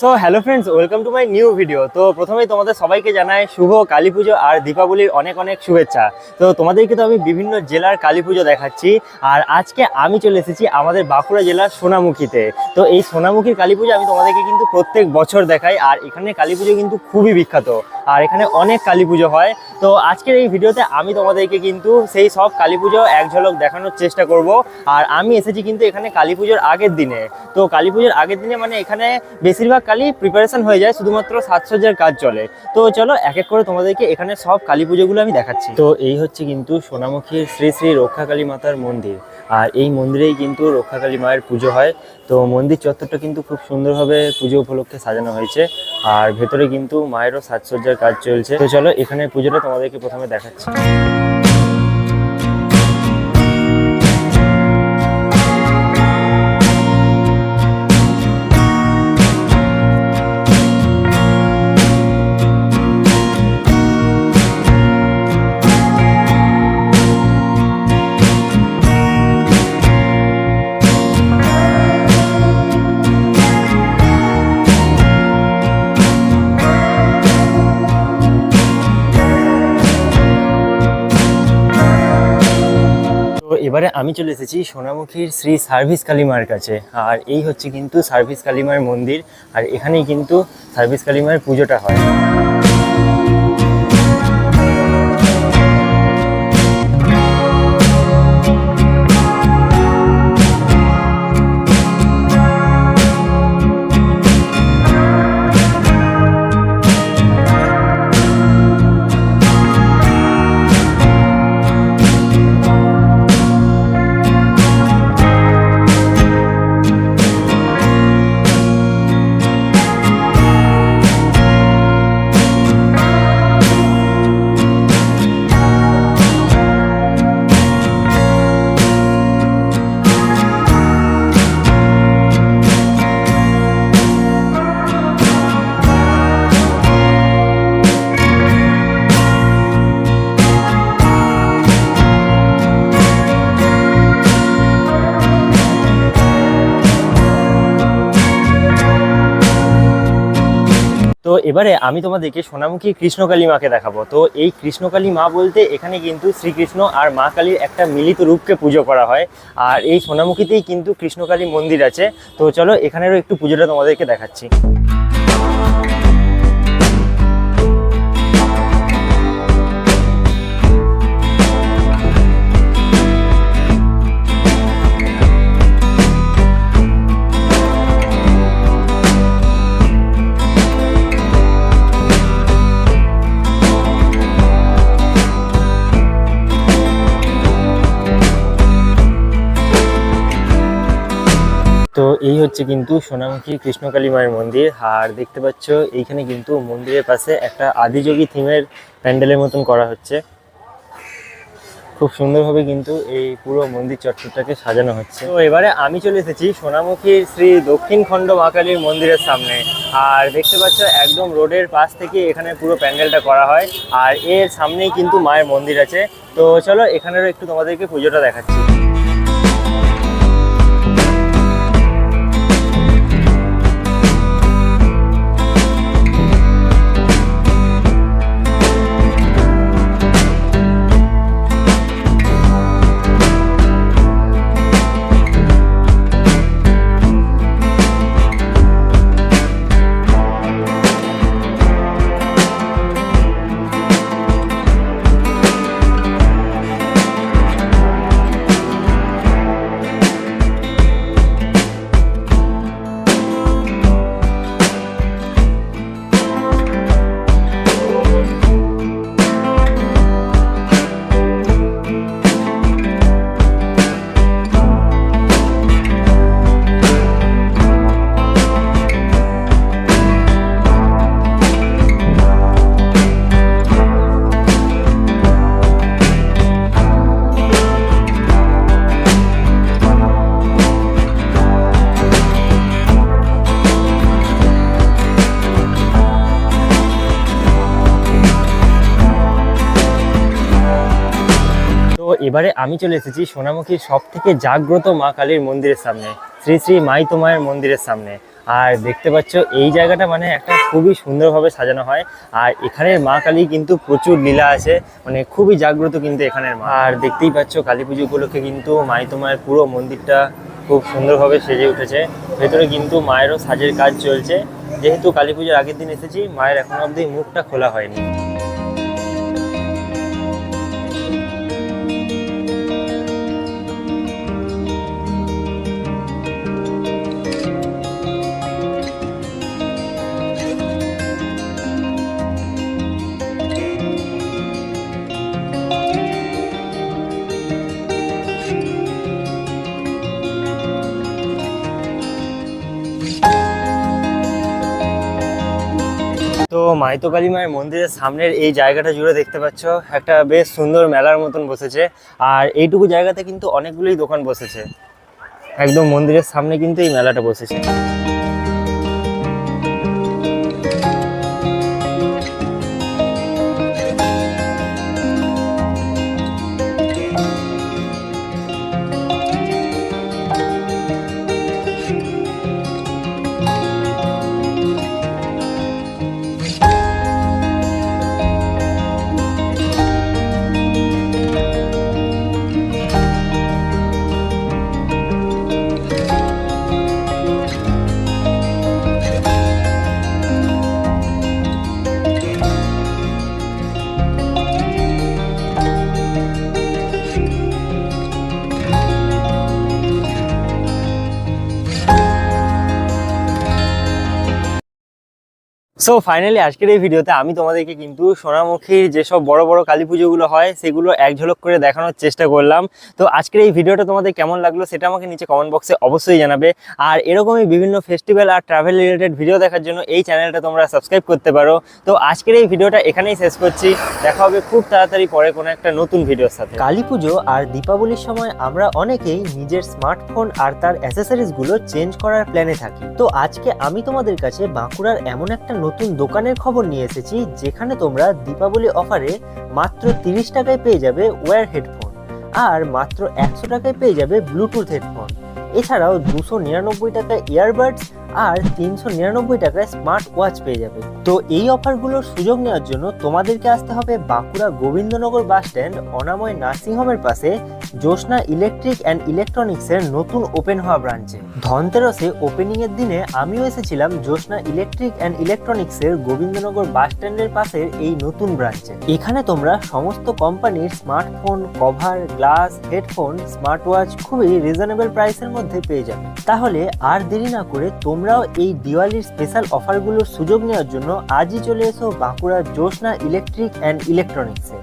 So hello friends welcome to my new video তো প্রথমেই তোমাদের সবাইকে জানাই শুভ কালী পুজো আর দীপাবলির অনেক অনেক শুভেচ্ছা। তো তোমাদেরকে তো আমি বিভিন্ন জেলার কালী পুজো দেখাচ্ছি, আর আজকে আমি চলে এসেছি আমাদের বাঁকুড়া জেলার সোনামুখীতে। তো এই সোনামুখীর কালী পুজো আমি তোমাদেরকে কিন্তু প্রত্যেক বছর দেখাই, আর এখানে কালী পুজো কিন্তু খুবই বিখ্যাত, আর এখানে অনেক কালী পুজো হয়। তো আজকের এই ভিডিওতে আমি তোমাদেরকে কিন্তু সেই সব কালী পুজো এক ঝলক দেখানোর চেষ্টা করব, আর আমি এসেছি কিন্তু এখানে কালী পুজোর আগের দিনে। তো কালী পুজোর আগের দিনে মানে এখানে বেশিরভাগ কালী প্রিপারেশন হয়ে যায়, শুধুমাত্র সাজসজ্জার কাজ চলে। তো চলো, এক এক করে তোমাদেরকে এখানে সব কালী পুজোগুলো আমি দেখাচ্ছি। তো এই হচ্ছে কিন্তু সোনামুখীর শ্রী শ্রী রক্ষাকালী মাতার মন্দির। আর এই মন্দিরেই কিন্তু রক্ষাকালী মায়ের পুজো হয়। তো মন্দির চত্বরটা কিন্তু খুব সুন্দরভাবে পুজো উপলক্ষে সাজানো হয়েছে। আর ভেতরে কিন্তু মায়েরও সাজসজ্জার কাজ চলছে। তো চলো এখানে পুজোটা তোমাদেরকে প্রথমে দেখাচ্ছি। এবারে আমি চলে এসেছি সোনামুখীর শ্রী সার্ভিস কালিমার কাছে। আর এই হচ্ছে কিন্তু সার্ভিস কালিমার মন্দির, আর এখানেই কিন্তু সার্ভিস কালিমার পুজোটা হয়। তো এবারে আমি তোমাদেরকে সোনামুখী কৃষ্ণকালী মাকে দেখাবো। তো এই কৃষ্ণকালী মা বলতে এখানে কিন্তু শ্রীকৃষ্ণ আর মা কালীর একটা মিলিত রূপকে পুজো করা হয়। আর এই সোনামুখীতেই কিন্তু কৃষ্ণকালী মন্দির আছে। তো চলো এখানেরও একটু পুজোটা তোমাদেরকে দেখাচ্ছি। এই হচ্ছে কিন্তু সোনামুখী কৃষ্ণকালী মায়ের মন্দির। আর দেখতে পাচ্ছ, এইখানে কিন্তু মন্দিরের পাশে একটা আদিযোগী থিমের প্যান্ডেলের মতন করা হচ্ছে। খুব সুন্দরভাবে কিন্তু এই পুরো মন্দির চত্বরটাকে সাজানো হচ্ছে। তো এবারে আমি চলে এসেছি সোনামুখীর শ্রী দক্ষিণ খণ্ড মা কালীর মন্দিরের সামনে। আর দেখতে পাচ্ছ, একদম রোডের পাশ থেকে এখানে পুরো প্যান্ডেলটা করা হয়। আর এর সামনেই কিন্তু মায়ের মন্দির আছে। তো চলো, এখানেরও একটু তোমাদেরকে পুজোটা দেখাচ্ছি। এবারে আমি চলে এসেছি সোনামুখীর সব থেকে জাগ্রত মা কালীর মন্দিরের সামনে, শ্রী শ্রী মাই তোমায়ের মন্দিরের সামনে। আর দেখতে পাচ্ছ, এই জায়গাটা মানে একটা খুবই সুন্দরভাবে সাজানো হয়। আর এখানের মা কালী কিন্তু প্রচুর লীলা আছে মানে খুবই জাগ্রত কিন্তু এখানের মা। আর দেখতেই পাচ্ছ, কালী পুজো উপলক্ষে কিন্তু মাই তোমার পুরো মন্দিরটা খুব সুন্দরভাবে সেজে উঠেছে। ভেতরে কিন্তু মায়েরও সাজের কাজ চলছে। যেহেতু কালী পুজোর আগের দিন এসেছি, মায়ের এখন অবধি মুখটা খোলা হয়নি। তো মাইতো কালী মায়ের মন্দিরের সামনের এই জায়গাটা জুড়ে দেখতে পাচ্ছ, একটা বেশ সুন্দর মেলার মতন বসেছে। আর এইটুকু জায়গাতে কিন্তু অনেকগুলোই দোকান বসেছে। একদম মন্দিরের সামনে কিন্তু এই মেলাটা বসেছে। সো ফাইনালি আজকের এই ভিডিওতে আমি তোমাদেরকে কিন্তু সোনামুখীর যেসব বড় বড় কালী পুজোগুলো হয়, সেগুলো এক ঝলক করে দেখানোর চেষ্টা করলাম। তো, আজকের এই ভিডিওটা তোমাদের কেমন লাগল সেটা আমাকে নিচে কমেন্ট বক্সে অবশ্যই জানাবে। আর এরকমই বিভিন্ন ফেস্টিভ্যাল আর ট্রাভেল রিলেটেড ভিডিও দেখার জন্য এই চ্যানেলটা তোমরা সাবস্ক্রাইব করতে পারো। তো, আজকের এই ভিডিওটা এখানেই শেষ করছি। দেখা হবে খুব তাড়াতাড়ি পরে কোনো একটা নতুন ভিডিওর সাথে। কালী পুজো আর দীপাবলির সময় আমরা অনেকেই নিজের স্মার্টফোন আর তার অ্যাসেসরিজগুলো চেঞ্জ করার প্ল্যানে থাকি। তো, আজকে আমি তোমাদের কাছে বাঁকুড়ার এমন একটা নতুন দোকানের খবর নিয়ে এসেছি, যেখানে তোমরা দীপাবলি অফারে মাত্র তিরিশ টাকায় পেয়ে যাবে ওয়্যার হেডফোন আর মাত্র একশো টাকায় পেয়ে যাবে ব্লুটুথ হেডফোন এছাড়াও দুশো নিরানব্বই টাকায় ইয়ারবাডস আর তিনশো নিরানব্বই টাকায় স্মার্ট ওয়াচ পেয়ে যাবে। তো এই অফারগুলোর সুযোগ নেওয়ার জন্য তোমাদেরকে আসতে হবে বাঁকুড়া গোবিন্দনগর বাস স্ট্যান্ড অনাময় নার্সিংহোমের পাশে জ্যোৎস্না ইলেকট্রিক অ্যান্ড ইলেকট্রনিক্সের নতুন ওপেন হওয়া ব্রাঞ্চে ধনতেরসে ওপেনিং এর দিনে আমিও এসেছিলাম জ্যোৎস্না ইলেকট্রিক অ্যান্ড ইলেকট্রনিক্সের গোবিন্দনগর বাস স্ট্যান্ডের পাশের এই নতুন ব্রাঞ্চে এখানে তোমরা সমস্ত কোম্পানির smartphone cover glass headphone smart watch খুবই রিজনেবল প্রাইসের মধ্যে পেয়ে যাবে। তাহলে আর দেরি না করে তোমরাও এই দিওয়ালির স্পেশাল অফারগুলোর সুযোগ নেওয়ার জন্য আজই চলে এসো বাঁকুড়ার জোসনা ইলেকট্রিক অ্যান্ড ইলেকট্রনিক্সে